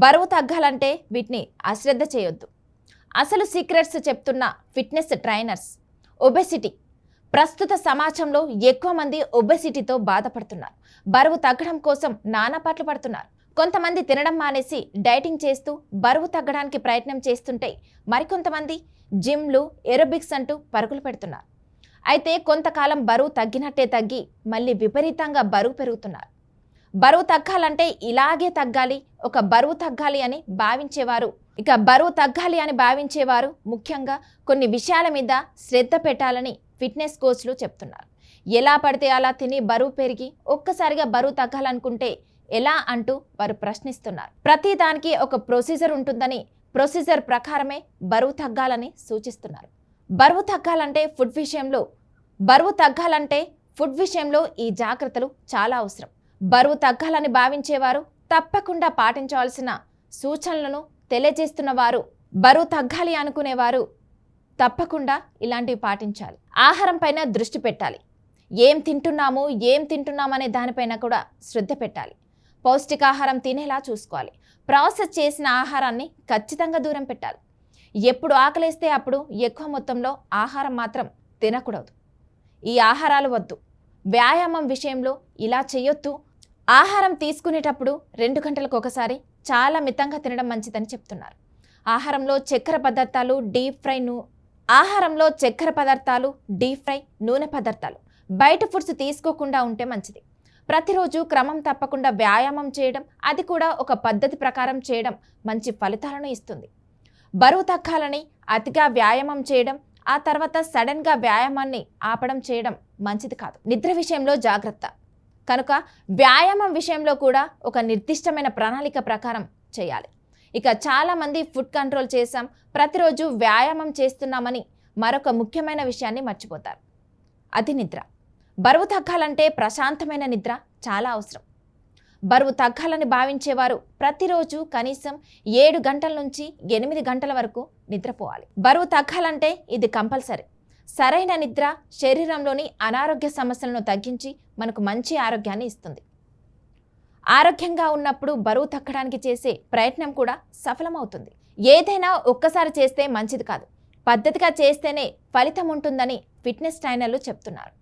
బరువు తగ్గాలంటే వీటిని అశ్రద్ధ చేయొద్దు. అసలు సీక్రెట్స్ చెప్తున్న ఫిట్నెస్ ట్రైనర్స్ ఒబెసిటీ. ప్రస్తుత సమాజంలో ఎక్కువ మంది ఒబెసిటీతో బాధపడుతున్నారు. బరువు తగ్గడం కోసం నానా పాటలు పడుతున్నారు. కొంతమంది తినడం మానేసి డైటింగ్ చేస్తూ బరువు తగ్గడానికి ప్రయత్నం చేస్తుంటే మరికొంతమంది జిమ్లు ఎరోబిక్స్ అంటూ పరుగులు పెడుతున్నారు. అయితే కొంతకాలం బరువు తగ్గినట్టే తగ్గి మళ్ళీ విపరీతంగా బరువు పెరుగుతున్నారు. బరువు తగ్గాలంటే ఇలాగే తగ్గాలి ఒక బరువు తగ్గాలి అని భావించేవారు. ఇక బరువు తగ్గాలి అని భావించేవారు ముఖ్యంగా కొన్ని విషయాల మీద శ్రద్ధ పెట్టాలని ఫిట్నెస్ కోచ్లు చెప్తున్నారు. ఎలా పడితే అలా తిని బరువు పెరిగి ఒక్కసారిగా బరువు తగ్గాలనుకుంటే ఎలా అంటూ వారు ప్రశ్నిస్తున్నారు. ప్రతి దానికి ఒక ప్రొసీజర్ ఉంటుందని ప్రొసీజర్ ప్రకారమే బరువు తగ్గాలని సూచిస్తున్నారు. బరువు తగ్గాలంటే ఫుడ్ విషయంలో బరువు తగ్గాలంటే ఫుడ్ విషయంలో ఈ జాగ్రత్తలు చాలా అవసరం. బరువు తగ్గాలని భావించేవారు తప్పకుండా పాటించవలసిన సూచనలను తెలియజేస్తున్న వారు బరువు తగ్గాలి అనుకునేవారు తప్పకుండా ఇలాంటివి పాటించాలి. ఆహారం పైన దృష్టి పెట్టాలి. ఏం తింటున్నాము ఏం తింటున్నామనే దానిపైన కూడా శ్రద్ధ పెట్టాలి. పౌష్టికాహారం తినేలా చూసుకోవాలి. ప్రాసెస్ చేసిన ఆహారాన్ని ఖచ్చితంగా దూరం పెట్టాలి. ఎప్పుడు ఆకలేస్తే అప్పుడు ఎక్కువ మొత్తంలో ఆహారం మాత్రం తినకూడదు. ఈ ఆహారాలు వద్దు. వ్యాయామం విషయంలో ఇలా చేయొద్దు. ఆహారం తీసుకునేటప్పుడు రెండు గంటలకు ఒకసారి చాలా మితంగా తినడం మంచిదని చెప్తున్నారు. ఆహారంలో చక్కెర పదార్థాలు డీప్ ఫ్రై నూ ఆహారంలో చక్కెర పదార్థాలు డీప్ ఫ్రై నూనె పదార్థాలు. బయట ఫుడ్స్ తీసుకోకుండా ఉంటే మంచిది. ప్రతిరోజు క్రమం తప్పకుండా వ్యాయామం చేయడం అది కూడా ఒక పద్ధతి ప్రకారం చేయడం మంచి ఫలితాలను ఇస్తుంది. బరువు తగ్గాలని అతిగా వ్యాయామం చేయడం ఆ తర్వాత సడన్గా వ్యాయామాన్ని ఆపడం చేయడం మంచిది కాదు. నిద్ర విషయంలో జాగ్రత్త. కనుక వ్యాయామం విషయంలో కూడా ఒక నిర్దిష్టమైన ప్రణాళిక ప్రకారం చేయాలి. ఇక చాలామంది ఫుడ్ కంట్రోల్ చేసాం ప్రతిరోజు వ్యాయామం చేస్తున్నామని మరొక ముఖ్యమైన విషయాన్ని మర్చిపోతారు. అది నిద్ర. బరువు తగ్గాలంటే ప్రశాంతమైన నిద్ర చాలా అవసరం. బరువు తగ్గాలని భావించేవారు ప్రతిరోజు కనీసం ఏడు గంటల నుంచి ఎనిమిది గంటల వరకు నిద్రపోవాలి. బరువు తగ్గాలంటే ఇది కంపల్సరీ. సరైన నిద్ర శరీరంలోని అనారోగ్య సమస్యలను తగ్గించి మనకు మంచి ఆరోగ్యాన్ని ఇస్తుంది. ఆరోగ్యంగా ఉన్నప్పుడు బరువు తగ్గడానికి చేసే ప్రయత్నం కూడా సఫలమవుతుంది. ఏదైనా ఒక్కసారి చేస్తే మంచిది కాదు. పద్ధతిగా చేస్తేనే ఫలితం ఉంటుందని ఫిట్నెస్ ట్రైనర్లు చెప్తున్నారు.